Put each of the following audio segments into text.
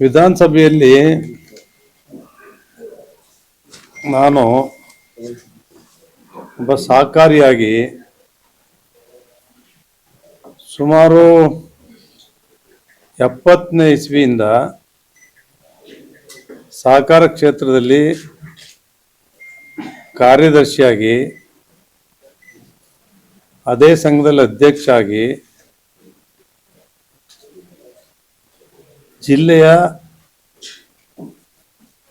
ವಿಧಾನಸಭೆಯಲ್ಲಿ ನಾನು ಒಬ್ಬ ಸಹಕಾರಿಯಾಗಿ ಸುಮಾರು ಎಪ್ಪತ್ತನೇ ಇಸ್ವಿಯಿಂದ ಸಹಕಾರ ಕ್ಷೇತ್ರದಲ್ಲಿ ಕಾರ್ಯದರ್ಶಿಯಾಗಿ ಅದೇ ಸಂಘದಲ್ಲಿ ಅಧ್ಯಕ್ಷ ಆಗಿ ಜಿಲ್ಲೆಯ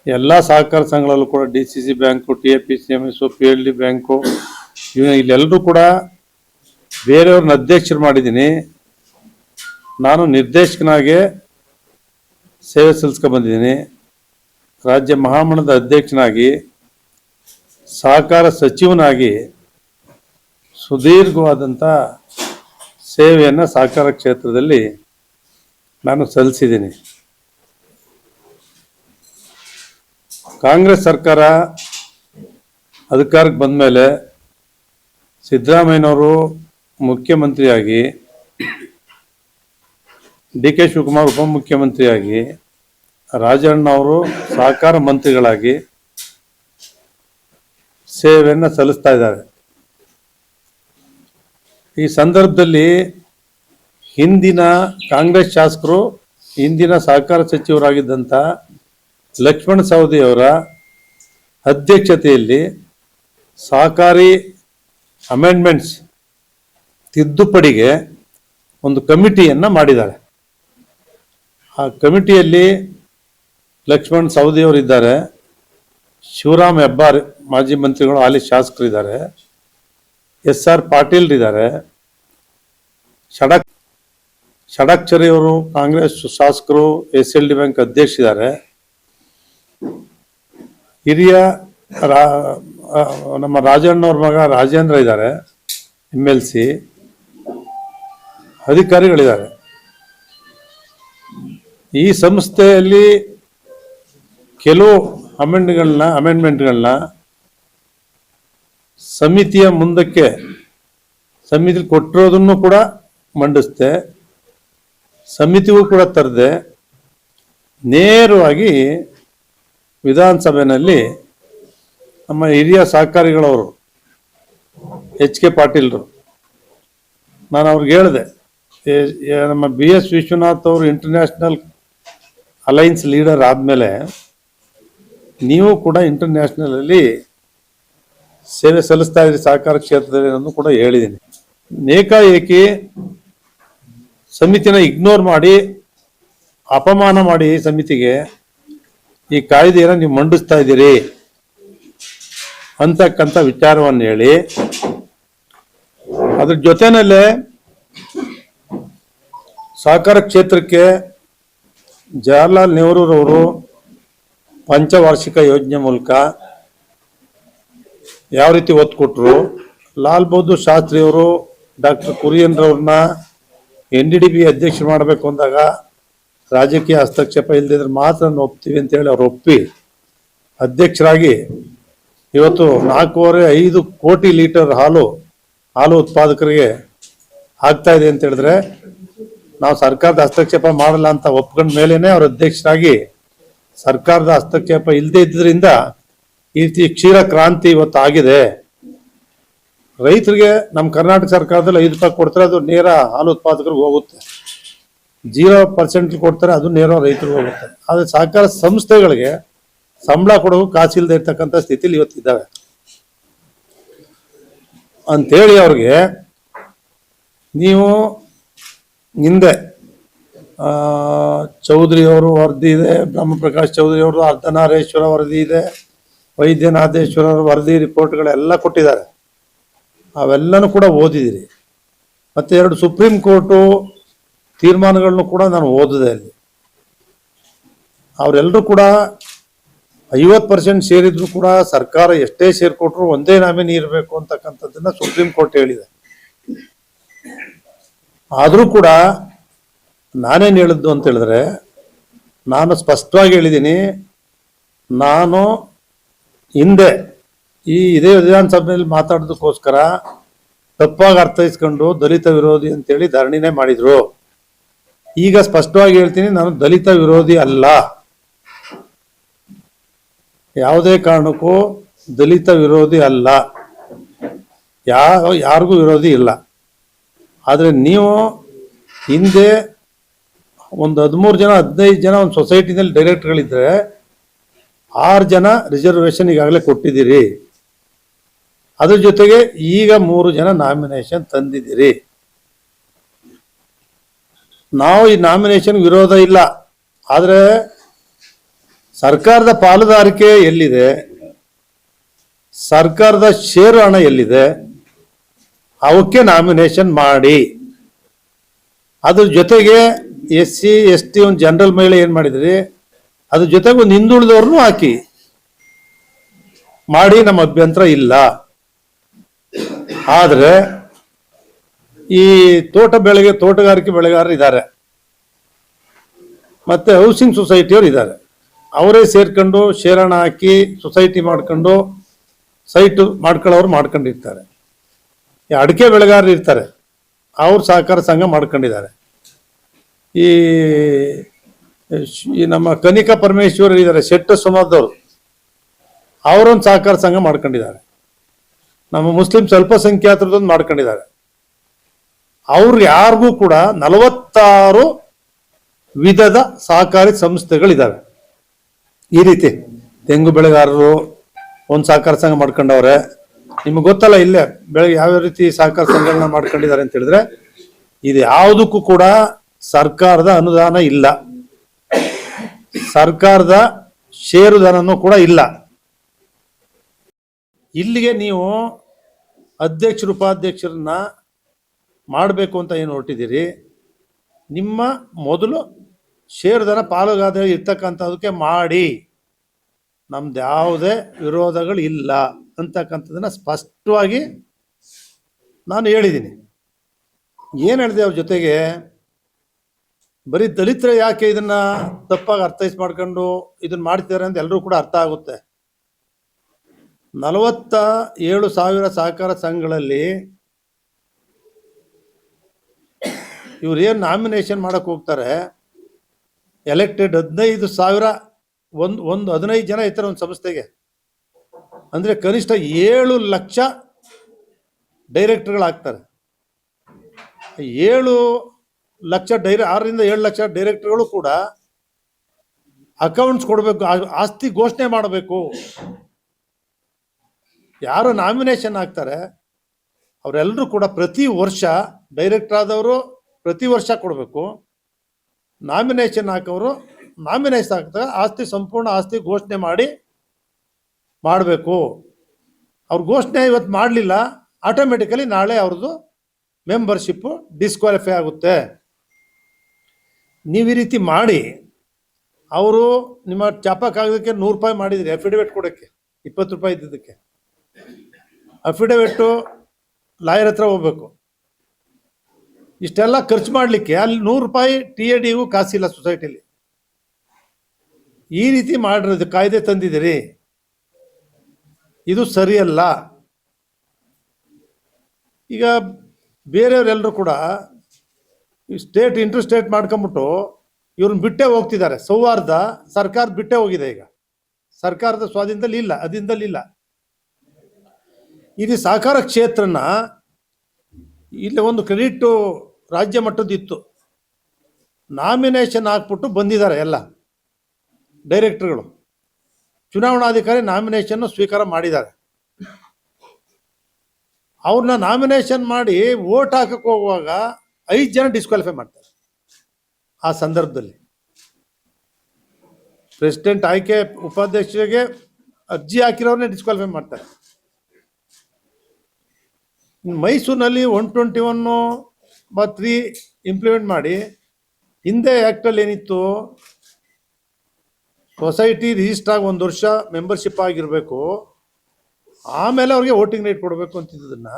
ಎಲ್ಲ ಸಹಕಾರ ಸಂಘಗಳಲ್ಲೂ ಕೂಡ D C C bank, T A P C M S P L D bank ಇಲ್ಲೆಲ್ಲರೂ ಕೂಡ ಬೇರೆಯವ್ರನ್ನ ಅಧ್ಯಕ್ಷರು ಮಾಡಿದ್ದೀನಿ. ನಾನು ನಿರ್ದೇಶಕನಾಗೆ ಸೇವೆ ಸಲ್ಲಿಸ್ಕೊಂಬಂದಿದ್ದೀನಿ ರಾಜ್ಯ ಮಹಾಮಂಡಲದ ಅಧ್ಯಕ್ಷನಾಗಿ, ಸಹಕಾರ ಸಚಿವನಾಗಿ ಸುದೀರ್ಘವಾದಂಥ ಸೇವೆಯನ್ನು ಸಹಕಾರ ಕ್ಷೇತ್ರದಲ್ಲಿ ನಾನು ಸಲ್ಲಿಸಿದ್ದೀನಿ. ಕಾಂಗ್ರೆಸ್ ಸರ್ಕಾರ ಅಧಿಕಾರಕ್ಕೆ ಬಂದ ಮೇಲೆ ಸಿದ್ದರಾಮಯ್ಯನವರು ಮುಖ್ಯಮಂತ್ರಿಯಾಗಿ, ಡಿ ಕೆ ಶಿವಕುಮಾರ್ ಉಪಮುಖ್ಯಮಂತ್ರಿಯಾಗಿ, ರಾಜಣ್ಣ ಅವರು ಸಹಕಾರ ಮಂತ್ರಿಗಳಾಗಿ ಸೇವೆಯನ್ನು ಸಲ್ಲಿಸ್ತಾ ಇದ್ದಾರೆ. ಈ ಸಂದರ್ಭದಲ್ಲಿ ಹಿಂದಿನ ಕಾಂಗ್ರೆಸ್ ಶಾಸಕರು, ಹಿಂದಿನ ಸಹಕಾರ ಸಚಿವರಾಗಿದ್ದಂಥ ಲಕ್ಷ್ಮಣ ಸವದಿ ಅವರ ಅಧ್ಯಕ್ಷತೆಯಲ್ಲಿ ಸಹಕಾರಿ ಅಮೆಂಡ್ಮೆಂಟ್ಸ್ ತಿದ್ದುಪಡಿಗೆ ಒಂದು ಕಮಿಟಿಯನ್ನು ಮಾಡಿದ್ದಾರೆ. ಆ ಕಮಿಟಿಯಲ್ಲಿ ಲಕ್ಷ್ಮಣ್ ಸವದಿ ಅವರಿದ್ದಾರೆ ಶಿವರಾಮ್ ಹೆಬ್ಬಾರ್ ಮಾಜಿ ಮಂತ್ರಿಗಳು, ಹಾಲಿ ಶಾಸಕರಿದ್ದಾರೆ ಎಸ್ ಆರ್ ಪಾಟೀಲ್ ಇದ್ದಾರೆ. ಷಡಕ್ ಷಡಕ್ಷರಿ ಅವರು ಕಾಂಗ್ರೆಸ್ ಶಾಸಕರು ಎಸ್ ಎಲ್ ಡಿ ಬ್ಯಾಂಕ್ ಅಧ್ಯಕ್ಷರಿದ್ದಾರೆ ಹಿರಿಯ ರಾ- ಆ, ನಮ್ಮ ರಾಜಣ್ಣವ್ರ ಮಗ ರಾಜೇಂದ್ರ ಇದ್ದಾರೆ ಎಂ ಎಲ್ ಸಿ. ಅಧಿಕಾರಿಗಳಿದ್ದಾರೆ. ಈ ಸಂಸ್ಥೆಯಲ್ಲಿ ಕೆಲವು ಅಮೆಂಡ್ಗಳನ್ನ ಅಮೆಂಡ್ಮೆಂಟ್ಗಳನ್ನ ಸಮಿತಿಯ ಮುಂದಕ್ಕೆ ಸಮಿತಿ ಕೊಟ್ಟಿರೋದನ್ನು ಕೂಡ ಮಂಡಿಸ್ದೆ. ಸಮಿತಿಗೂ ಕೂಡ ತರದೆ ನೇರವಾಗಿ ವಿಧಾನಸಭೆಯಲ್ಲಿ ನಮ್ಮ ಹಿರಿಯ ಸಹಕಾರಿಗಳವರು, ಎಚ್ ಕೆ ಪಾಟೀಲ್ರು. ನಾನು ಅವ್ರಿಗೆ ಹೇಳಿದೆ ನಮ್ಮ ಬಿ ಎಸ್ ವಿಶ್ವನಾಥ್ ಅವರು ಇಂಟರ್ನ್ಯಾಷನಲ್ ಅಲೈನ್ಸ್ ಲೀಡರ್ ಆದಮೇಲೆ ನೀವು ಕೂಡ ಇಂಟರ್ನ್ಯಾಷನಲಲ್ಲಿ ಸೇವೆ ಸಲ್ಲಿಸ್ತಾ ಇದ್ದೀರಿ ಸಹಕಾರ ಕ್ಷೇತ್ರದಲ್ಲಿ ಅನ್ನೋದು ಕೂಡ ಹೇಳಿದ್ದೀನಿ. ಏಕಾಏಕಿ ಸಮಿತಿನ ಇಗ್ನೋರ್ ಮಾಡಿ, ಅಪಮಾನ ಮಾಡಿ ಸಮಿತಿಗೆ, ಈ ಕಾಯ್ದೆಯನ್ನು ನೀವು ಮಂಡಿಸ್ತಾ ಇದ್ದೀರಿ ಅಂತಕ್ಕಂಥ ವಿಚಾರವನ್ನು ಹೇಳಿ, ಅದ್ರ ಜೊತೆನಲ್ಲೇ ಸಹಕಾರ ಕ್ಷೇತ್ರಕ್ಕೆ ಜವಾಹರ್ಲಾಲ್ ನೆಹರೂರವರು ಪಂಚವಾರ್ಷಿಕ ಯೋಜನೆ ಮೂಲಕ ಯಾವ ರೀತಿ ಒತ್ತು ಕೊಟ್ಟರು ಲಾಲ್ ಬಹದ್ದೂರ್ ಶಾಸ್ತ್ರಿಯವರು ಡಾಕ್ಟರ್ ಕುರಿಯನ್ರವ್ರನ್ನ ಎನ್ ಡಿ ಡಿ ಬಿ ಅಧ್ಯಕ್ಷ ಮಾಡಬೇಕು ಅಂದಾಗ ರಾಜಕೀಯ ಹಸ್ತಕ್ಷೇಪ ಇಲ್ಲದಿದ್ರೆ ಮಾತ್ರ ಒಪ್ತೀವಿ ಅಂತೇಳಿ ಅವ್ರು ಒಪ್ಪಿ ಅಧ್ಯಕ್ಷರಾಗಿ ಇವತ್ತು ನಾಲ್ಕೂವರೆ ಐದು ಕೋಟಿ ಲೀಟರ್ ಹಾಲು ಹಾಲು ಉತ್ಪಾದಕರಿಗೆ ಆಗ್ತಾ ಇದೆ ಅಂತ ಹೇಳಿದ್ರೆ ನಾವು ಸರ್ಕಾರದ ಹಸ್ತಕ್ಷೇಪ ಮಾಡಲ್ಲ ಅಂತ ಒಪ್ಕೊಂಡ ಮೇಲೇನೆ ಅವ್ರ ಅಧ್ಯಕ್ಷರಾಗಿ ಸರ್ಕಾರದ ಹಸ್ತಕ್ಷೇಪ ಇಲ್ಲದೆ ಇದ್ದರಿಂದ ಈ ರೀತಿ ಕ್ಷೀರ ಕ್ರಾಂತಿ ಇವತ್ತು ಆಗಿದೆ. ರೈತರಿಗೆ ನಮ್ಮ ಕರ್ನಾಟಕ ಸರ್ಕಾರದಲ್ಲಿ ಐದು ರೂಪಾಯಿ ಕೊಡ್ತಾರೆ, ಅದು ನೇರ ಹಾಲು ಉತ್ಪಾದಕರಿಗೆ ಹೋಗುತ್ತೆ. ಜೀರೋ ಪರ್ಸೆಂಟ್ ಕೊಡ್ತಾರೆ, ಅದು ನೇರ ರೈತರಿಗೆ ಹೋಗುತ್ತೆ. ಆದರೆ ಸಹಕಾರ ಸಂಸ್ಥೆಗಳಿಗೆ ಸಂಬಳ ಕೊಡೋದು ಕಾಸಿಲ್ಲದೆ ಇರ್ತಕ್ಕಂಥ ಸ್ಥಿತಿಲಿ ಇವತ್ತಿದ್ದಾವೆ. ಅಂಥೇಳಿ ಅವ್ರಿಗೆ, ನೀವು ಹಿಂದೆ ಚೌಧರಿ ಅವರು ವರದಿ ಇದೆ, ಬ್ರಹ್ಮಪ್ರಕಾಶ್ ಚೌಧರಿ ಅವರು ಅರ್ಧನಾರೇಶ್ವರ ವರದಿ ಇದೆ, ವೈದ್ಯನಾಥೇಶ್ವರ ವರದಿ ರಿಪೋರ್ಟ್ಗಳೆಲ್ಲ ಕೊಟ್ಟಿದ್ದಾರೆ. ಅವೆಲ್ಲನೂ ಕೂಡ ಓದಿದ್ದೀರಿ ಮತ್ತೆ ಎರಡು ಸುಪ್ರೀಂ ಕೋರ್ಟು ತೀರ್ಮಾನಗಳನ್ನು ಕೂಡ ನಾನು ಓದಿದೆ ಅಲ್ಲಿ ಅವರೆಲ್ಲರೂ ಕೂಡ ಐವತ್ತು ಪರ್ಸೆಂಟ್ ಸೇರಿದ್ರು ಕೂಡ ಸರ್ಕಾರ ಎಷ್ಟೇ ಶೇರ್ ಕೊಟ್ಟರು ಒಂದೇ ನಾಮಿನಿ ಇರಬೇಕು ಅಂತಕ್ಕಂಥದ್ದನ್ನ ಸುಪ್ರೀಂ ಕೋರ್ಟ್ ಹೇಳಿದೆ. ಆದರೂ ಕೂಡ ನಾನೇನು ಹೇಳಿದ್ದು ಅಂತ ಹೇಳಿದ್ರೆ, ನಾನು ಸ್ಪಷ್ಟವಾಗಿ ಹೇಳಿದ್ದೀನಿ, ನಾನು ಹಿಂದೆ ಈ ಇದೇ ವಿಧಾನಸಭೆಯಲ್ಲಿ ಮಾತಾಡೋದಕ್ಕೋಸ್ಕರ ತಪ್ಪಾಗಿ ಅರ್ಥೈಸ್ಕೊಂಡು ದಲಿತ ವಿರೋಧಿ ಅಂತೇಳಿ ಧರಣಿನೇ ಮಾಡಿದ್ರು. ಈಗ ಸ್ಪಷ್ಟವಾಗಿ ಹೇಳ್ತೀನಿ, ನಾನು ದಲಿತ ವಿರೋಧಿ ಅಲ್ಲ. ಯಾವುದೇ ಕಾರಣಕ್ಕೂ ದಲಿತ ವಿರೋಧಿ ಅಲ್ಲ. ಯಾವ, ಯಾರಿಗೂ ವಿರೋಧಿ ಇಲ್ಲ. ಆದರೆ ನೀವು ಹಿಂದೆ ಒಂದು ಹದಿಮೂರು ಜನ, ಹದಿನೈದು ಜನ ಒಂದು ಸೊಸೈಟಿನಲ್ಲಿ ಡೈರೆಕ್ಟರ್ಗಳಿದ್ರೆ ಆರು ಜನ ರಿಸರ್ವೇಷನ್ ಈಗಾಗಲೇ ಕೊಟ್ಟಿದ್ದೀರಿ. ಅದ್ರ ಜೊತೆಗೆ ಈಗ ಮೂರು ಜನ ನಾಮಿನೇಷನ್ ತಂದಿದ್ದೀರಿ. ನಾವು ಈ ನಾಮಿನೇಷನ್ ವಿರೋಧ ಇಲ್ಲ. ಆದರೆ ಸರ್ಕಾರದ ಪಾಲುದಾರಿಕೆ ಎಲ್ಲಿದೆ? ಸರ್ಕಾರದ ಷೇರು ಹಣ ಎಲ್ಲಿದೆ? ಅವಕ್ಕೆ ನಾಮಿನೇಷನ್ ಮಾಡಿ. ಅದ್ರ ಜೊತೆಗೆ ಎಸ್ ಸಿ, ಎಸ್ ಟಿ ಒಂದು ಜನರಲ್ ಮಹಿಳೆ ಏನು ಮಾಡಿದ್ರಿ? ಅದ್ರ ಜೊತೆಗೆ ಒಂದು ಹಿಂದುಳಿದವ್ರನ್ನೂ ಹಾಕಿ. ಮಾಡಿ ನಮ್ಮ ಅಭ್ಯಂತರ ಇಲ್ಲ. ಆದರೆ ಈ ತೋಟ ಬೆಳೆಗೆ ತೋಟಗಾರಿಕೆ ಬೆಳೆಗಾರರು ಇದ್ದಾರೆ. ಮತ್ತೆ ಹೌಸಿಂಗ್ ಸೊಸೈಟಿಯವರು ಇದ್ದಾರೆ. ಅವರೇ ಸೇರ್ಕೊಂಡು ಶೇರಣ ಹಾಕಿ ಸೊಸೈಟಿ ಮಾಡ್ಕೊಂಡು ಸೈಟ್ ಮಾಡ್ಕೊಳ್ಳೋರು ಮಾಡ್ಕೊಂಡಿರ್ತಾರೆ. ಈ ಅಡಿಕೆ ಬೆಳೆಗಾರರು ಇರ್ತಾರೆ. ಅವ್ರ ಸಹಕಾರ ಸಂಘ ಮಾಡ್ಕೊಂಡಿದ್ದಾರೆ. ಈ ಈ ನಮ್ಮ ಕನಿಕಾ ಪರಮೇಶ್ವರ್ ಇದ್ದಾರೆ ಶೆಟ್ಟ ಸಮಾಜದವರು ಅವರೊಂದು ಸಹಕಾರ ಸಂಘ ಮಾಡ್ಕೊಂಡಿದ್ದಾರೆ. ನಮ್ಮ ಮುಸ್ಲಿಂ ಸ್ವಲ್ಪ ಸಂಖ್ಯಾತರದೊಂದು ಮಾಡ್ಕೊಂಡಿದ್ದಾರೆ. ಅವ್ರು ಯಾರಿಗೂ ಕೂಡ ನಲವತ್ತಾರು ವಿಧದ ಸಹಕಾರಿ ಸಂಸ್ಥೆಗಳಿದ್ದಾವೆ ಈ ರೀತಿ ತೆಂಗು ಬೆಳೆಗಾರರು, ಒಂದು ಸಹಕಾರ ಸಂಘ ಮಾಡ್ಕೊಂಡವ್ರೆ, ನಿಮ್ಗೆ ಗೊತ್ತಲ್ಲ ಇಲ್ಲೇ ಬೆಳಗ್ಗೆ ಯಾವ ರೀತಿ ಸಹಕಾರ ಸಂಘಗಳನ್ನ ಮಾಡ್ಕೊಂಡಿದ್ದಾರೆ ಅಂತ ಹೇಳಿದ್ರೆ, ಇದು ಯಾವುದಕ್ಕೂ ಕೂಡ ಸರ್ಕಾರದ ಅನುದಾನ ಇಲ್ಲ. ಸರ್ಕಾರದ ಷೇರುದಾನನೂ ಕೂಡ ಇಲ್ಲ. ಇಲ್ಲಿಗೆ ನೀವು ಅಧ್ಯಕ್ಷರು ಉಪಾಧ್ಯಕ್ಷರನ್ನ ಮಾಡಬೇಕು ಅಂತ ಏನು ಹೊರಟಿದ್ದೀರಿ? ನಿಮ್ಮ ಮೊದಲು ಷೇರುದಾನ ಪಾಲುಗಾದ ಇರ್ತಕ್ಕಂಥದಕ್ಕೆ ಮಾಡಿ. ನಮ್ದು ಯಾವುದೇ ವಿರೋಧಗಳು ಇಲ್ಲ ಅಂತಕ್ಕಂಥದ್ದನ್ನು ಸ್ಪಷ್ಟವಾಗಿ ನಾನು ಹೇಳಿದ್ದೀನಿ. ಏನು ಹೇಳಿದೆ ಅವ್ರ ಜೊತೆಗೆ? ಬರೀ ದಲಿತ್ರ ಯಾಕೆ ಇದನ್ನ ತಪ್ಪಾಗಿ ಅರ್ಥೈಸ್ ಮಾಡ್ಕೊಂಡು ಇದನ್ನ ಮಾಡ್ತಿದ್ದಾರೆ ಅಂತ ಎಲ್ಲರೂ ಕೂಡ ಅರ್ಥ ಆಗುತ್ತೆ. ನಲವತ್ತ ಏಳು ಸಾವಿರ ಸಹಕಾರ ಸಂಘಗಳಲ್ಲಿ ಇವ್ರು ಏನು ನಾಮಿನೇಷನ್ ಮಾಡಕ್ಕೆ ಹೋಗ್ತಾರೆ? ಎಲೆಕ್ಟೆಡ್ ಹದಿನೈದು ಸಾವಿರ, ಒಂದು ಒಂದು ಹದಿನೈದು ಜನ ಇರ್ತಾರೆ ಒಂದು ಸಂಸ್ಥೆಗೆ. ಅಂದರೆ ಕನಿಷ್ಠ ಏಳು ಲಕ್ಷ ಡೈರೆಕ್ಟರ್ಗಳಾಗ್ತಾರೆ. ಏಳು ಲಕ್ಷ ಡೈರೆ, ಆರರಿಂದ ಏಳು ಲಕ್ಷ ಡೈರೆಕ್ಟರ್ಗಳು ಕೂಡ ಅಕೌಂಟ್ಸ್ ಕೊಡಬೇಕು ಆಸ್ತಿ ಘೋಷಣೆ ಮಾಡಬೇಕು. ಯಾರು ನಾಮಿನೇಷನ್ ಆಗ್ತಾರೆ ಅವರೆಲ್ಲರೂ ಕೂಡ ಪ್ರತಿ ವರ್ಷ ಡೈರೆಕ್ಟರ್ ಆದವರು ಪ್ರತಿ ವರ್ಷ ಕೊಡಬೇಕು. ನಾಮಿನೇಷನ್ ಹಾಕೋರು ನಾಮಿನೇಷನ್ ಹಾಕಿದಾಗ ಆಸ್ತಿ ಸಂಪೂರ್ಣ ಆಸ್ತಿ ಘೋಷಣೆ ಮಾಡಿ ಮಾಡಬೇಕು. ಅವ್ರ ಘೋಷಣೆ ಇವತ್ತು ಮಾಡಲಿಲ್ಲ ಆಟೋಮೆಟಿಕಲಿ ನಾಳೆ ಅವ್ರದ್ದು ಮೆಂಬರ್ಶಿಪ್ಪು ಡಿಸ್ಕ್ವಾಲಿಫೈ ಆಗುತ್ತೆ. ನೀವು ಈ ರೀತಿ ಮಾಡಿ, ಅವರು ನಿಮ್ಮ ಚಾಪ ಕಾಗದಕ್ಕೆ ನೂರು ರೂಪಾಯಿ ಮಾಡಿದ್ರಿ ಅಫಿಡವಿಟ್ ಕೊಡೋಕ್ಕೆ, ಇಪ್ಪತ್ತು ರೂಪಾಯಿ ಇದ್ದಿದ್ದಕ್ಕೆ. ಅಫಿಡವಿಟ್ಟು ಲಾಯರ್ ಹತ್ರ ಹೋಗ್ಬೇಕು. ಇಷ್ಟೆಲ್ಲ ಖರ್ಚು ಮಾಡಲಿಕ್ಕೆ ಅಲ್ಲಿ ನೂರು ರೂಪಾಯಿ ಟಿ ಎ ಡಿಗೂ ಕಾಸಿಲ್ಲ ಸೊಸೈಟಿಲಿ ಈ ರೀತಿ ಮಾಡಿರೋದು ಕಾಯ್ದೆ ತಂದಿದ್ದೀರಿ. ಇದು ಸರಿಯಲ್ಲ. ಈಗ ಬೇರೆಯವರೆಲ್ಲರೂ ಕೂಡ ಸ್ಟೇಟ್ ಇಂಟ್ರ ಸ್ಟೇಟ್ ಮಾಡ್ಕೊಂಬಿಟ್ಟು ಇವ್ರನ್ನ ಬಿಟ್ಟೇ ಹೋಗ್ತಿದ್ದಾರೆ. ಸೌಹಾರ್ದ ಸರ್ಕಾರ ಬಿಟ್ಟೇ ಹೋಗಿದೆ ಈಗ. ಸರ್ಕಾರದ ಸ್ವಾಧೀನದಲ್ಲಿ ಇಲ್ಲ ಅದಿಂದಲ್ಲಿ ಇಲ್ಲ ಸಹಕಾರ ಕ್ಷೇತ್ರನ ಇಲ್ಲಿ ಒಂದು ಕ್ರೆಡಿಟ್ ರಾಜ್ಯ ಮಟ್ಟದಿತ್ತು ನಾಮಿನೇಷನ್ ಹಾಕ್ಬಿಟ್ಟು ಬಂದಿದ್ದಾರೆ ಎಲ್ಲ ಡೈರೆಕ್ಟರ್ಗಳು. ಚುನಾವಣಾಧಿಕಾರಿ ನಾಮಿನೇಷನ್ ಸ್ವೀಕಾರ ಮಾಡಿದ್ದಾರೆ. ಅವ್ರನ್ನ ನಾಮಿನೇಷನ್ ಮಾಡಿ ವೋಟ್ ಹಾಕಕ್ಕೆ ಹೋಗುವಾಗ ಐದು ಜನ ಡಿಸ್ಕ್ವಾಲಿಫೈ ಮಾಡ್ತಾರೆ ಆ ಸಂದರ್ಭದಲ್ಲಿ. ಪ್ರೆಸಿಡೆಂಟ್ ಆಯ್ಕೆ ಉಪಾಧ್ಯಕ್ಷರಿಗೆ ಅರ್ಜಿ ಹಾಕಿರೋರನ್ನೇ ಡಿಸ್ಕ್ವಾಲಿಫೈ ಮಾಡ್ತಾರೆ. ಮೈಸೂರಿನಲ್ಲಿ one twenty one three implement ಮಾಡಿ, ಹಿಂದೆ ಆ್ಯಕ್ಟಲ್ಲಿ ಏನಿತ್ತು ಸೊಸೈಟಿ ರಿಜಿಸ್ಟರ್ ಆಗಿ ಒಂದು ವರ್ಷ ಮೆಂಬರ್ಶಿಪ್ ಆಗಿರಬೇಕು, ಆಮೇಲೆ ಅವ್ರಿಗೆ ವೋಟಿಂಗ್ ರೈಟ್ ಕೊಡಬೇಕು ಅಂತಿದ್ದನ್ನು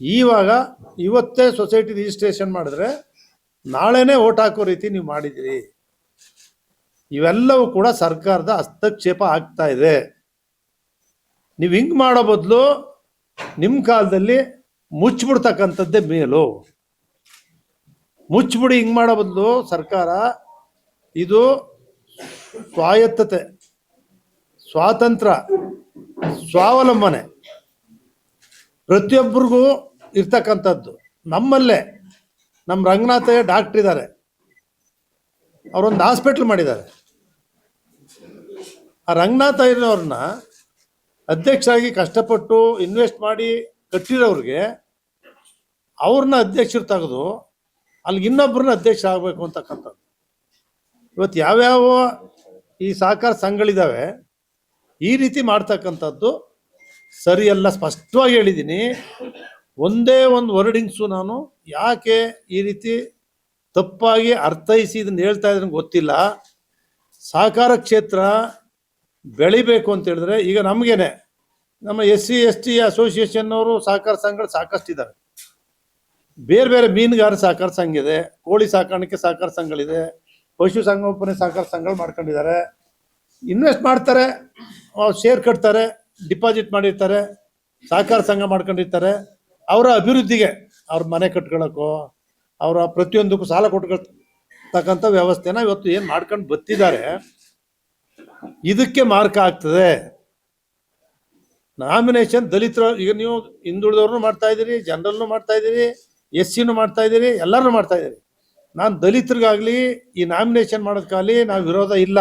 ಈವಾಗ ಇವತ್ತೇ ಸೊಸೈಟಿ ರಿಜಿಸ್ಟ್ರೇಷನ್ ಮಾಡಿದ್ರೆ ನಾಳೆನೇ ವೋಟ್ ಹಾಕೋ ರೀತಿ ನೀವು ಮಾಡಿದ್ದೀರಿ ಇವೆಲ್ಲವೂ ಕೂಡ ಸರ್ಕಾರದ ಹಸ್ತಕ್ಷೇಪ ಆಗ್ತಾ ಇದೆ. ನೀವು ಹಿಂಗೆ ಮಾಡೋ ಬದಲು ನಿಮ್ಮ ಕಾಲದಲ್ಲಿ ಮುಚ್ಚಿಬಿಡ್ತಕ್ಕಂಥದ್ದೇ ಮೇಲು. ಮುಚ್ಚಿಬಿಡಿ ಹಿಂಗೆ ಮಾಡೋ ಬದಲು ಸರ್ಕಾರ ಇದು ಸ್ವಾಯತ್ತತೆ, ಸ್ವಾತಂತ್ರ್ಯ, ಸ್ವಾವಲಂಬನೆ. ಪ್ರತಿಯೊಬ್ಬರಿಗೂ ಇರ್ತಕ್ಕಂಥದ್ದು. ನಮ್ಮಲ್ಲೇ ನಮ್ಮ ರಂಗನಾಥಯ್ಯ ಡಾಕ್ಟ್ರ್ ಇದ್ದಾರೆ ಅವರೊಂದು ಹಾಸ್ಪಿಟ್ಲ್ ಮಾಡಿದ್ದಾರೆ. ಆ ರಂಗನಾಥಯ್ಯನವ್ರನ್ನ ಅಧ್ಯಕ್ಷರಾಗಿ ಕಷ್ಟಪಟ್ಟು ಇನ್ವೆಸ್ಟ್ ಮಾಡಿ ಕಟ್ಟಿರೋರಿಗೆ ಅವ್ರನ್ನ ಅಧ್ಯಕ್ಷರು ತೆಗೆದು ಅಲ್ಲಿ ಇನ್ನೊಬ್ಬರನ್ನ ಅಧ್ಯಕ್ಷ ಆಗಬೇಕು ಅಂತಕ್ಕಂಥದ್ದು. ಇವತ್ತು ಯಾವ್ಯಾವ ಈ ಸಹಕಾರ ಸಂಘಗಳಿದ್ದಾವೆ ಈ ರೀತಿ ಮಾಡ್ತಕ್ಕಂಥದ್ದು ಸರಿಯಲ್ಲ. ಸ್ಪಷ್ಟವಾಗಿ ಹೇಳಿದ್ದೀನಿ, ಒಂದೇ ಒಂದು ವರ್ಡಿಂಗ್ಸು ನಾನು. ಯಾಕೆ ಈ ರೀತಿ ತಪ್ಪಾಗಿ ಅರ್ಥೈಸಿ ಇದನ್ನ ಹೇಳ್ತಾ ಇದ್ರೆ ಗೊತ್ತಿಲ್ಲ. ಸಹಕಾರ ಕ್ಷೇತ್ರ ಬೆಳಿಬೇಕು ಅಂತ ಹೇಳಿದ್ರೆ ಈಗ ನಮಗೇನೆ, ನಮ್ಮ S C, S T association ಅವರು ಸಹಕಾರ ಸಂಘಗಳು ಸಾಕಷ್ಟು ಇದ್ದಾವೆ ಬೇರೆ ಬೇರೆ ಮೀನುಗಾರ ಸಹಕಾರ ಸಂಘ ಇದೆ, ಕೋಳಿ ಸಾಕಾಣಿಕೆ ಸಹಕಾರ ಸಂಘಗಳಿದೆ, ಪಶು ಸಂಗೋಪನೆ ಸಹಕಾರ ಸಂಘಗಳು ಮಾಡ್ಕೊಂಡಿದ್ದಾರೆ. ಇನ್ವೆಸ್ಟ್ ಮಾಡ್ತಾರೆ ಶೇರ್ ಕಟ್ತಾರೆ ಡಿಪಾಸಿಟ್ ಮಾಡಿರ್ತಾರೆ, ಸಹಕಾರ ಸಂಘ ಮಾಡ್ಕೊಂಡಿರ್ತಾರೆ. ಅವರ ಅಭಿವೃದ್ಧಿಗೆ ಅವ್ರ ಮನೆ ಕಟ್ಕೊಳ್ಳೋಕ್ಕೋ ಅವರ ಪ್ರತಿಯೊಂದಕ್ಕೂ ಸಾಲ ಕೊಟ್ಕೊಳ್ತಕ್ಕಂಥ ವ್ಯವಸ್ಥೆನ ಇವತ್ತು ಏನು ಮಾಡ್ಕೊಂಡು ಬತ್ತಿದ್ದಾರೆ ಇದಕ್ಕೆ ಮಾರ್ಕ್ ಆಗ್ತದೆ. ನಾಮಿನೇಷನ್ ದಲಿತರ, ಈಗ ನೀವು ಹಿಂದುಳಿದವ್ರನ್ನೂ ಮಾಡ್ತಾ ಇದ್ದೀರಿ ಜನರಲ್ನು ಮಾಡ್ತಾ ಇದ್ದೀರಿ, ಎಸ್ ಸಿನೂ ಮಾಡ್ತಾ ಇದ್ದೀರಿ ಎಲ್ಲರೂ ಮಾಡ್ತಾ ಇದ್ದೀರಿ. ನಾನು ದಲಿತರಿಗಾಗ್ಲಿ, ಈ ನಾಮಿನೇಷನ್ ಮಾಡೋದಕ್ಕಾಗಲಿ ನಾವು ವಿರೋಧ ಇಲ್ಲ.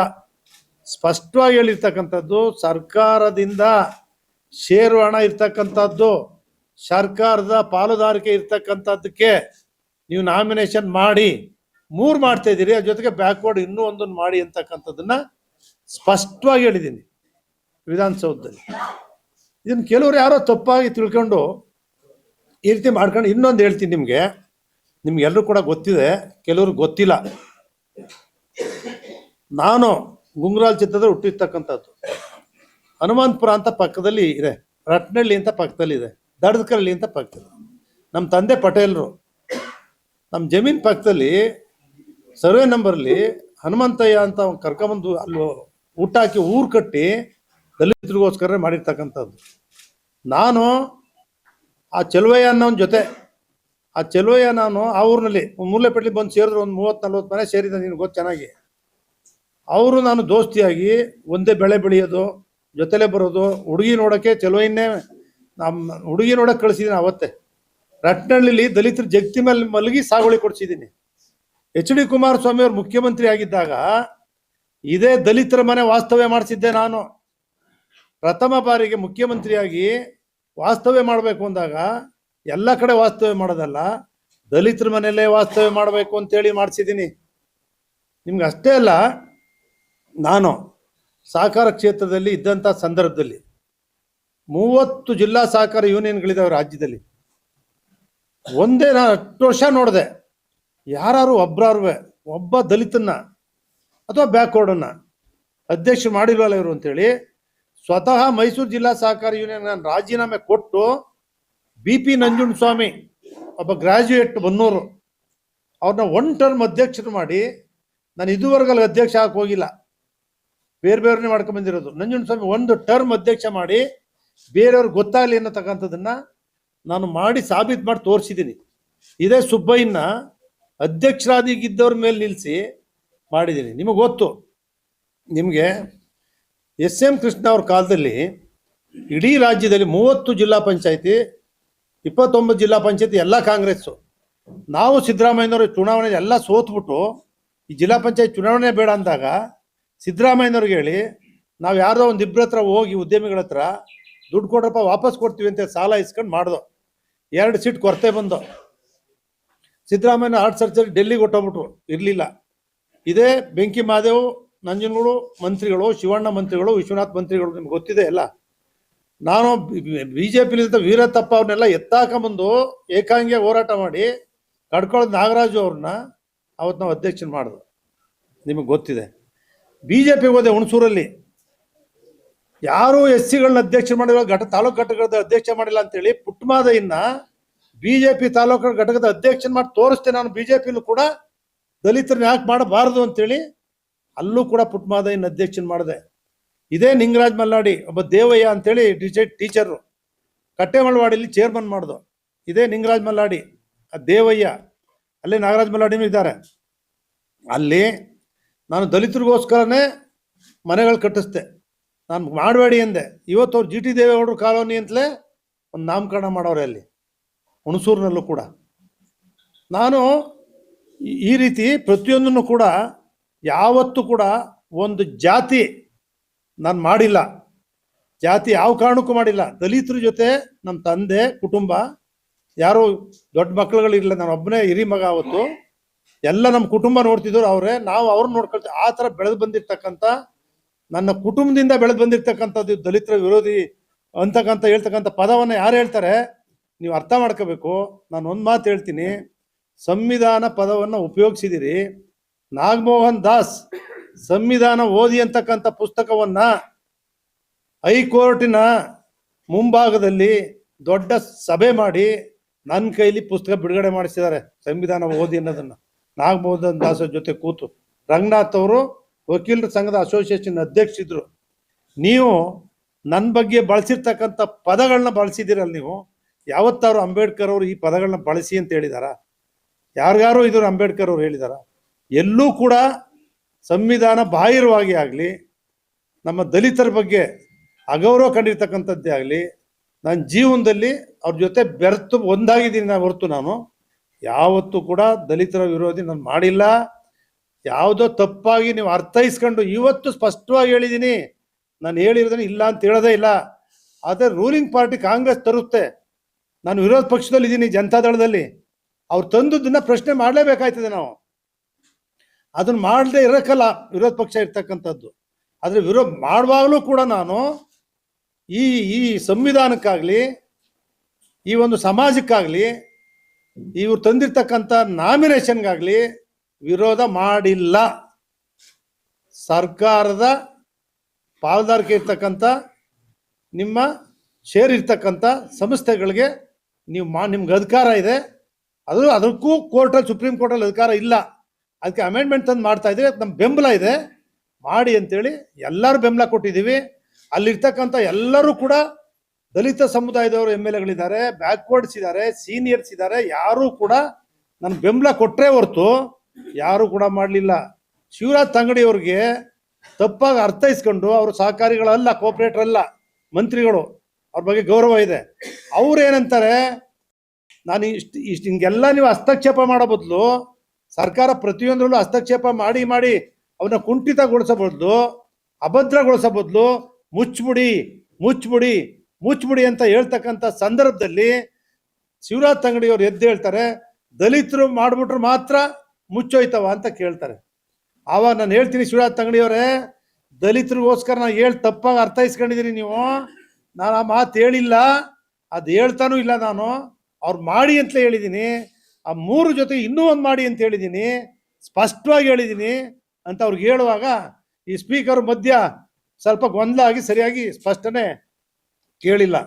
ಸ್ಪಷ್ಟವಾಗಿ ಹೇಳಿರ್ತಕ್ಕಂಥದ್ದು, ಸರ್ಕಾರದಿಂದ ಷೇರು ಹಣ ಇರ್ತಕ್ಕಂಥದ್ದು, ಸರ್ಕಾರದ ಪಾಲುದಾರಿಕೆ ಇರ್ತಕ್ಕಂಥದ್ದಕ್ಕೆ ನೀವು ನಾಮಿನೇಷನ್ ಮಾಡಿ, ಮೂರು ಮಾಡ್ತಾ ಇದ್ದೀರಿ ಅದ್ರ ಜೊತೆಗೆ ಬ್ಯಾಕ್ವರ್ಡ್ ಇನ್ನೂ ಒಂದನ್ನು ಮಾಡಿ ಅಂತಕ್ಕಂಥದ್ದನ್ನ ಸ್ಪಷ್ಟವಾಗಿ ಹೇಳಿದ್ದೀನಿ ವಿಧಾನಸೌಧದಲ್ಲಿ. ಇದನ್ನು ಕೆಲವರು ಯಾರೋ ತಪ್ಪಾಗಿ ತಿಳ್ಕೊಂಡು ಈ ರೀತಿ ಮಾಡ್ಕೊಂಡು ಇನ್ನೊಂದು ಹೇಳ್ತೀನಿ ನಿಮಗೆ. ನಿಮ್ಗೆಲ್ಲರೂ ಕೂಡ ಗೊತ್ತಿದೆ ಕೆಲವ್ರಿಗೆ ಗೊತ್ತಿಲ್ಲ. ನಾನು ಗುಂಗ್ರಾಲ್ ಚಿತ್ರದಲ್ಲಿ ಹುಟ್ಟಿರ್ತಕ್ಕಂಥದ್ದು. ಹನುಮಂತಪುರ ಅಂತ ಪಕ್ಕದಲ್ಲಿ ಇದೆ ರಟ್ನಳ್ಳಿ ಅಂತ ಪಕ್ಕದಲ್ಲಿ ಇದೆ, ದಡದಕರಳ್ಳಿ ಅಂತ ಪಕ್ಕದಲ್ಲಿ. ನಮ್ಮ ತಂದೆ ಪಟೇಲರು, ನಮ್ಮ ಜಮೀನ್ ಪಕ್ಕದಲ್ಲಿ ಸರ್ವೆ ನಂಬರಲ್ಲಿ ಹನುಮಂತಯ್ಯ ಅಂತ ಕರ್ಕೊಂಬಂದು ಅಲ್ಲಿ ಊಟ ಹಾಕಿ ಊರು ಕಟ್ಟಿ ದಲಿತರಿಗೋಸ್ಕರ ಮಾಡಿರ್ತಕ್ಕಂಥದ್ದು. ನಾನು ಆ ಚೆಲುವಯ್ಯ ಅನ್ನೋನ್ ಜೊತೆ, ಆ ಚೆಲುವಯ್ಯ ನಾನು ಆ ಊರಿನಲ್ಲಿ ಮೂಲೆಪೇಟೆಲಿ ಬಂದು ಸೇರಿದ್ರು ಒಂದು ಮೂವತ್ತು ನಲ್ವತ್ತು ಮನೆ ಸೇರಿದ ನಿನ್ಗೆ ಗೊತ್ತು ಚೆನ್ನಾಗಿ. ಅವರು ನಾನು ದೋಸ್ತಿಯಾಗಿ ಒಂದೇ ಬೆಳೆ ಬೆಳೆಯೋದು, ಜೊತೆಲೆ ಬರೋದು, ಹುಡುಗಿ ನೋಡೋಕ್ಕೆ ಚೆಲುವಯ್ಯನ್ನೇ ನಮ್ಮ ಹುಡುಗಿ ನೋಡೋಕೆ ಕಳಿಸಿದ್ದೀನಿ ಅವತ್ತೇ. ರಟ್ನಳ್ಳಿಲಿ ದಲಿತರ ಜಗತ್ತಿ ಮೇಲೆ ಮಲಗಿ ಸಾಗುವಳಿ ಕೊಡಿಸಿದ್ದೀನಿ ಎಚ್ ಡಿ ಕುಮಾರಸ್ವಾಮಿ ಅವರು ಮುಖ್ಯಮಂತ್ರಿ ಆಗಿದ್ದಾಗ ಇದೇ ದಲಿತರ ಮನೆ ವಾಸ್ತವ್ಯ ಮಾಡಿಸಿದ್ದೆ ನಾನು. ಪ್ರಥಮ ಬಾರಿಗೆ ಮುಖ್ಯಮಂತ್ರಿಯಾಗಿ ವಾಸ್ತವ್ಯ ಮಾಡಬೇಕು ಅಂದಾಗ ಎಲ್ಲ ಕಡೆ ವಾಸ್ತವ್ಯ ಮಾಡೋದಲ್ಲ, ದಲಿತರ ಮನೆಯಲ್ಲೇ ವಾಸ್ತವ್ಯ ಮಾಡಬೇಕು ಅಂತೇಳಿ ಮಾಡಿಸಿದ್ದೀನಿ. ನಿಮ್ಗೆ ಅಷ್ಟೇ ಅಲ್ಲ, ನಾನು ಸಹಕಾರ ಕ್ಷೇತ್ರದಲ್ಲಿ ಇದ್ದಂಥ ಸಂದರ್ಭದಲ್ಲಿ ಮೂವತ್ತು ಜಿಲ್ಲಾ ಸಹಕಾರ ಯೂನಿಯನ್ಗಳಿದಾವೆ ರಾಜ್ಯದಲ್ಲಿ. ಒಂದೇ ನಾನು ಹತ್ತು ವರ್ಷ ನೋಡಿದೆ ಯಾರು ಒಬ್ಬರಾರ್ವೆ ಒಬ್ಬ ದಲಿತನ್ನ ಅಥವಾ ಬ್ಯಾಕ್ವರ್ಡನ್ನು ಅಧ್ಯಕ್ಷ ಮಾಡಿಲ್ವಲ್ಲ ಇವರು ಅಂತೇಳಿ, ಸ್ವತಃ ಮೈಸೂರು ಜಿಲ್ಲಾ ಸಹಕಾರ ಯೂನಿಯನ್ ನಾನು ರಾಜೀನಾಮೆ ಕೊಟ್ಟು ಬಿ ಪಿ ನಂಜುಂಡಸ್ವಾಮಿ ಒಬ್ಬ ಗ್ರಾಜ್ಯುಯೇಟ್ ಬನ್ನೂರು. ಅವ್ರನ್ನ ಒನ್ ಟರ್ಮ್ ಅಧ್ಯಕ್ಷರು ಮಾಡಿ, ನಾನು ಇದುವರೆಗೂ ಅಧ್ಯಕ್ಷ ಆಗಕ್ಕೆ ಹೋಗಿಲ್ಲ. ಬೇರೆ ಬೇರೆನೇ ಮಾಡ್ಕೊಂಡ್ ಬಂದಿರೋದು. ನಂಜುಂಡಸ್ವಾಮಿ ಒಂದು ಟರ್ಮ್ ಅಧ್ಯಕ್ಷ ಮಾಡಿ, ಬೇರೆಯವ್ರಿಗೆ ಗೊತ್ತಾಗಲಿ ಅನ್ನತಕ್ಕಂಥದ್ದನ್ನು ನಾನು ಮಾಡಿ ಸಾಬೀತು ಮಾಡಿ ತೋರಿಸಿದ್ದೀನಿ. ಇದೇ ಸುಬ್ಬಯ್ಯನ ಅಧ್ಯಕ್ಷರಾದಿಗಿದ್ದವ್ರ ಮೇಲೆ ನಿಲ್ಲಿಸಿ ಮಾಡಿದ್ದೀನಿ. ನಿಮಗೆ ಗೊತ್ತು. ನಿಮಗೆ ಎಸ್ ಎಂ ಕೃಷ್ಣ ಅವ್ರ ಕಾಲದಲ್ಲಿ ಇಡೀ ರಾಜ್ಯದಲ್ಲಿ ಮೂವತ್ತು ಜಿಲ್ಲಾ ಪಂಚಾಯತಿ, ಇಪ್ಪತ್ತೊಂಬತ್ತು ಜಿಲ್ಲಾ ಪಂಚಾಯತಿ, ಎಲ್ಲ ಕಾಂಗ್ರೆಸ್ಸು. ನಾವು ಸಿದ್ದರಾಮಯ್ಯನವರು ಚುನಾವಣೆ ಎಲ್ಲ ಸೋತ್ಬಿಟ್ಟು ಈ ಜಿಲ್ಲಾ ಪಂಚಾಯತ್ ಚುನಾವಣೆ ಬೇಡ ಅಂದಾಗ ಸಿದ್ದರಾಮಯ್ಯನವ್ರಿಗೆ ಹೇಳಿ, ನಾವು ಯಾರೋ ಒಂದು ಇಬ್ಬರ ಹತ್ರ ಹೋಗಿ ಉದ್ಯಮಿಗಳ ಹತ್ರ ದುಡ್ಡು ಕೊಡ್ರಪ್ಪ ವಾಪಸ್ ಕೊಡ್ತೀವಿ ಅಂತ ಸಾಲ ಇಸ್ಕೊಂಡು ಮಾಡ್ದು. ಎರಡು ಸೀಟ್ ಕೊರತೆ ಬಂದು. ಸಿದ್ದರಾಮಯ್ಯ ಹಾರ್ಟ್ ಸರ್ಜರಿ ಡೆಲ್ಲಿಗೆ ಹೊಟ್ಟೋಗ್ಬಿಟ್ರು ಇರಲಿಲ್ಲ. ಇದೇ ಬೆಂಕಿ ಮಾದೇವ್, ನಂಜನಗೂಡು ಮಂತ್ರಿಗಳು, ಶಿವಣ್ಣ ಮಂತ್ರಿಗಳು, ವಿಶ್ವನಾಥ್ ಮಂತ್ರಿಗಳು ನಿಮ್ಗೆ ಗೊತ್ತಿದೆ ಎಲ್ಲ ನಾನು ಬಿ ಜೆ ಪಿಲಿದ್ದ ವೀರತ್ತಪ್ಪ ಅವ್ರನ್ನೆಲ್ಲ ಎತ್ತಾಕೊಂಬಂದು ಏಕಾಂಗಿ ಹೋರಾಟ ಮಾಡಿ ಕಡ್ಕೊಳ್ಳೋದು ನಾಗರಾಜು ಅವ್ರನ್ನ ಅವತ್ತು ನಾವು ಅಧ್ಯಕ್ಷನ ಮಾಡಿದ್ರು ನಿಮಗೆ ಗೊತ್ತಿದೆ. ಬಿ ಜೆ ಪಿಗೆ ಹೋದೆ ಹುಣಸೂರಲ್ಲಿ. ಯಾರು ಎಸ್ ಸಿಗಳನ್ನ ಅಧ್ಯಕ್ಷ ಮಾಡಿಲ್ಲ, ಘಟ, ತಾಲೂಕು ಘಟಕದ ಅಧ್ಯಕ್ಷ ಮಾಡಿಲ್ಲ ಅಂತೇಳಿ ಪುಟ್ಟಮಾದಯ್ಯನ ಬಿ ಜೆ ಪಿ ತಾಲೂಕು ಘಟಕದ ಅಧ್ಯಕ್ಷನ ಮಾಡಿ ತೋರಿಸ್ತೇನೆ ನಾನು ಬಿ ಜೆ ಪಿಲೂ ಕೂಡ. ದಲಿತರನ್ನ ಯಾಕೆ ಮಾಡಬಾರದು ಅಂತೇಳಿ ಅಲ್ಲೂ ಕೂಡ ಪುಟ್ಮಾದಯ್ಯನ ಅಧ್ಯಕ್ಷನ ಮಾಡಿದೆ. ಇದೇ ನಿಂಗರಾಜ್ ಮಲ್ಲಾಡಿ ಒಬ್ಬ ದೇವಯ್ಯ ಅಂತೇಳಿ ಟೀಚರ್, ಟೀಚರು ಕಟ್ಟೆಮಳವಾಡಿಲಿ ಚೇರ್ಮನ್ ಮಾಡ್ದು. ಇದೇ ನಿಂಗರಾಜ್ ಮಲ್ಲಾಡಿ ಆ ದೇವಯ್ಯ, ಅಲ್ಲಿ ನಾಗರಾಜ್ ಮಲ್ಲಾಡಿನೂ ಇದ್ದಾರೆ. ಅಲ್ಲಿ ನಾನು ದಲಿತರಿಗೋಸ್ಕರನೇ ಮನೆಗಳು ಕಟ್ಟಿಸ್ದೆ. ನಾನು ಮಾಡಬೇಡಿ ಎಂದೆ ಇವತ್ತು ಅವ್ರು ಜಿ ಟಿ ದೇವೇಗೌಡರು ಕಾಲೋನಿ ಅಂತಲೇ ಒಂದು ನಾಮಕರಣ ಮಾಡೋರೆ ಅಲ್ಲಿ, ಹುಣಸೂರಿನಲ್ಲೂ ಕೂಡ. ನಾನು ಈ- ರೀತಿ ಪ್ರತಿಯೊಂದನ್ನು ಕೂಡ ಯಾವತ್ತೂ ಕೂಡ ಒಂದು ಜಾತಿ ನಾನು ಮಾಡಿಲ್ಲ. ಜಾತಿ ಯಾವ ಕಾರಣಕ್ಕೂ ಮಾಡಿಲ್ಲ. ದಲಿತರ ಜೊತೆ ನಮ್ಮ ತಂದೆ, ಕುಟುಂಬ, ಯಾರು ದೊಡ್ಡ ಮಕ್ಕಳುಗಳಿರಲಿಲ್ಲ, ನಾನು ಒಬ್ಬನೇ ಹಿರಿ ಮಗ ಅವತ್ತು. ಎಲ್ಲ ನಮ್ಮ ಕುಟುಂಬ ನೋಡ್ತಿದ್ರು ಅವರೇ. ನಾವು ಅವ್ರನ್ನ ನೋಡ್ಕೊಳ್ತೀವಿ ಆ ಥರ ಬೆಳೆದು ಬಂದಿರ್ತಕ್ಕಂಥ, ನನ್ನ ಕುಟುಂಬದಿಂದ ಬೆಳೆದು ಬಂದಿರ್ತಕ್ಕಂಥದ್ದು ದಲಿತರ ವಿರೋಧಿ ಅಂತಕ್ಕಂಥ ಹೇಳ್ತಕ್ಕಂಥ ಪದವನ್ನು ಯಾರು ಹೇಳ್ತಾರೆ? ನೀವು ಅರ್ಥ ಮಾಡ್ಕೋಬೇಕು. ನಾನು ಒಂದು ಮಾತು ಹೇಳ್ತೀನಿ. ಸಂವಿಧಾನ ಪದವನ್ನು ಉಪಯೋಗಿಸಿದಿರಿ. ನಾಗಮೋಹನ್ ದಾಸ್ ಸಂವಿಧಾನ ಓದಿ ಅಂತಕ್ಕಂಥ ಪುಸ್ತಕವನ್ನ ಹೈಕೋರ್ಟಿನ ಮುಂಭಾಗದಲ್ಲಿ ದೊಡ್ಡ ಸಭೆ ಮಾಡಿ ನನ್ನ ಕೈಲಿ ಪುಸ್ತಕ ಬಿಡುಗಡೆ ಮಾಡಿಸಿದ್ದಾರೆ ಸಂವಿಧಾನ ಓದಿ ಅನ್ನೋದನ್ನ. ನಾಗಮೋಹನ್ ದಾಸ್ ಜೊತೆ ಕೂತು. ರಂಗನಾಥ್ ಅವರು ವಕೀಲರ ಸಂಘದ ಅಸೋಸಿಯೇಷನ್ ಅಧ್ಯಕ್ಷರಿದ್ರು. ನೀವು ನನ್ನ ಬಗ್ಗೆ ಬಳಸಿರ್ತಕ್ಕಂಥ ಪದಗಳನ್ನ ಬಳಸಿದ್ದೀರಲ್ಲ ನೀವು. ಯಾವತ್ತಾರು ಅಂಬೇಡ್ಕರ್ ಅವರು ಈ ಪದಗಳನ್ನ ಬಳಸಿ ಅಂತ ಹೇಳಿದಾರ? ಯಾರ್ಯಾರು ಇದನ್ನು ಅಂಬೇಡ್ಕರ್ ಅವ್ರು ಹೇಳಿದಾರ. ಎಲ್ಲೂ ಕೂಡ ಸಂವಿಧಾನ ಬಾಹಿರವಾಗಿ ಆಗಲಿ, ನಮ್ಮ ದಲಿತರ ಬಗ್ಗೆ ಅಗೌರವ ಕಂಡಿರ್ತಕ್ಕಂಥದ್ದೇ ಆಗಲಿ ನನ್ನ ಜೀವನದಲ್ಲಿ ಅವ್ರ ಜೊತೆ ಬೆರೆತು ಒಂದಾಗಿದ್ದೀನಿ ನಾನು ಹೊರತು ನಾನು. ಯಾವತ್ತೂ ಕೂಡ ದಲಿತರ ವಿರೋಧಿ ನಾನು ಮಾಡಿಲ್ಲ. ಯಾವುದೋ ತಪ್ಪಾಗಿ ನೀವು ಅರ್ಥೈಸ್ಕೊಂಡು ಇವತ್ತು ಸ್ಪಷ್ಟವಾಗಿ ಹೇಳಿದ್ದೀನಿ ನಾನು ಹೇಳಿರೋದನ್ನ ಇಲ್ಲ ಅಂತ ಹೇಳೋದೇ ಇಲ್ಲ. ಆದರೆ ರೂಲಿಂಗ್ ಪಾರ್ಟಿ ಕಾಂಗ್ರೆಸ್ ತರುತ್ತೆ. ನಾನು ವಿರೋಧ ಪಕ್ಷದಲ್ಲಿ ಇದ್ದೀನಿ ಜನತಾದಳದಲ್ಲಿ. ಅವ್ರು ತಂದದ್ದನ್ನ ಪ್ರಶ್ನೆ ಮಾಡಲೇಬೇಕಾಯ್ತದೆ ನಾವು. ಅದನ್ನ ಮಾಡದೆ ಇರಕ್ಕಲ್ಲ ವಿರೋಧ ಪಕ್ಷ ಇರ್ತಕ್ಕಂಥದ್ದು. ಆದರೆ ವಿರೋಧ ಮಾಡುವಾಗಲೂ ಕೂಡ ನಾನು ಈ ಈ ಸಂವಿಧಾನಕ್ಕಾಗಲಿ, ಈ ಒಂದು ಸಮಾಜಕ್ಕಾಗಲಿ ಇವ್ರು ತಂದಿರ್ತಕ್ಕಂಥ ನಾಮಿನೇಷನ್ಗಾಗಲಿ ವಿರೋಧ ಮಾಡಿಲ್ಲ. ಸರ್ಕಾರದ ಪಾಲುದಾರಿಕೆ ಇರ್ತಕ್ಕಂಥ, ನಿಮ್ಮ ಶೇರ್ ಇರ್ತಕ್ಕಂಥ ಸಂಸ್ಥೆಗಳಿಗೆ ನೀವು ಮಾ, ನಿಮ್ಗೆ ಅಧಿಕಾರ ಇದೆ. ಅದು ಅದಕ್ಕೂ ಕೋರ್ಟಲ್ಲಿ, ಸುಪ್ರೀಂ ಕೋರ್ಟಲ್ಲಿ ಅಧಿಕಾರ ಇಲ್ಲ. ಅದಕ್ಕೆ ಅಮೆಂಡ್ಮೆಂಟ್ ತಂದು ಮಾಡ್ತಾ ಇದ್ದೀವಿ. ನಮ್ಮ ಬೆಂಬಲ ಇದೆ. ಮಾಡಿ ಅಂತೇಳಿ ಎಲ್ಲರೂ ಬೆಂಬಲ ಕೊಟ್ಟಿದ್ದೀವಿ. ಅಲ್ಲಿರ್ತಕ್ಕಂಥ ಎಲ್ಲರೂ ಕೂಡ ದಲಿತ ಸಮುದಾಯದವರು ಎಂ ಎಲ್ ಎಗಳಿದ್ದಾರೆ ಬ್ಯಾಕ್ವರ್ಡ್ಸ್ ಇದ್ದಾರೆ ಸೀನಿಯರ್ಸ್ ಇದ್ದಾರೆ. ಯಾರೂ ಕೂಡ ನನ್ನ ಬೆಂಬಲ ಕೊಟ್ಟರೆ ಹೊರತು ಯಾರೂ ಕೂಡ ಮಾಡಲಿಲ್ಲ. ಶಿವರಾಜ್ ತಂಗಡಿ ಅವ್ರಿಗೆ ತಪ್ಪಾಗಿ ಅರ್ಥೈಸ್ಕೊಂಡು ಅವರು ಸಹಕಾರಿಗಳಲ್ಲ ಕೋಪರೇಟರ್ ಅಲ್ಲ, ಮಂತ್ರಿಗಳು, ಅವ್ರ ಬಗ್ಗೆ ಗೌರವ ಇದೆ. ಅವ್ರು ಏನಂತಾರೆ ನಾನು ಇಷ್ಟು ಇಷ್ಟು, ಹಿಂಗೆಲ್ಲ ನೀವು ಹಸ್ತಕ್ಷೇಪ ಮಾಡೋ ಬದಲು ಸರ್ಕಾರ ಪ್ರತಿಯೊಂದರಲ್ಲೂ ಹಸ್ತಕ್ಷೇಪ ಮಾಡಿ ಮಾಡಿ ಅವನ್ನ ಕುಂಠಿತಗೊಳಿಸೋ ಬದಲು ಅಭದ್ರಗೊಳಿಸೋ ಬದಲು ಮುಚ್ಚಿಬಿಡಿ ಮುಚ್ಚಿಬಿಡಿ ಮುಚ್ಚಿಬಿಡಿ ಅಂತ ಹೇಳ್ತಕ್ಕಂಥ ಸಂದರ್ಭದಲ್ಲಿ ಶಿವರಾಜ್ ತಂಗಡಿ ಅವ್ರು ಎದ್ದು ಹೇಳ್ತಾರೆ, ದಲಿತರು ಮಾಡ್ಬಿಟ್ರು ಮಾತ್ರ ಮುಚ್ಚೋಯ್ತವ ಅಂತ ಕೇಳ್ತಾರೆ. ಆವಾಗ ನಾನು ಹೇಳ್ತೀನಿ ಶಿವರಾಜ್ ತಂಗಡಿ ಅವರೇ ದಲಿತರಿಗೋಸ್ಕರ ನಾನು ಹೇಳಿ, ತಪ್ಪಾಗಿ ಅರ್ಥೈಸ್ಕೊಂಡಿದ್ದೀನಿ ನೀವು. ನಾನು ಆ ಮಾತು ಹೇಳಿಲ್ಲ, ಅದು ಹೇಳ್ತಾನೂ ಇಲ್ಲ ನಾನು. ಅವ್ರು ಮಾಡಿ ಅಂತಲೇ ಹೇಳಿದ್ದೀನಿ ಆ ಮೂರು ಜೊತೆ ಇನ್ನೂ ಒಂದು ಮಾಡಿ ಅಂತ ಹೇಳಿದ್ದೀನಿ ಸ್ಪಷ್ಟವಾಗಿ ಹೇಳಿದ್ದೀನಿ ಅಂತ ಅವ್ರಿಗೆ ಹೇಳುವಾಗ ಈ ಸ್ಪೀಕರ್ ಮಧ್ಯ ಸ್ವಲ್ಪ ಗೊಂದಲ ಆಗಿ ಸರಿಯಾಗಿ ಸ್ಪಷ್ಟನೆ ಕೇಳಿಲ್ಲ.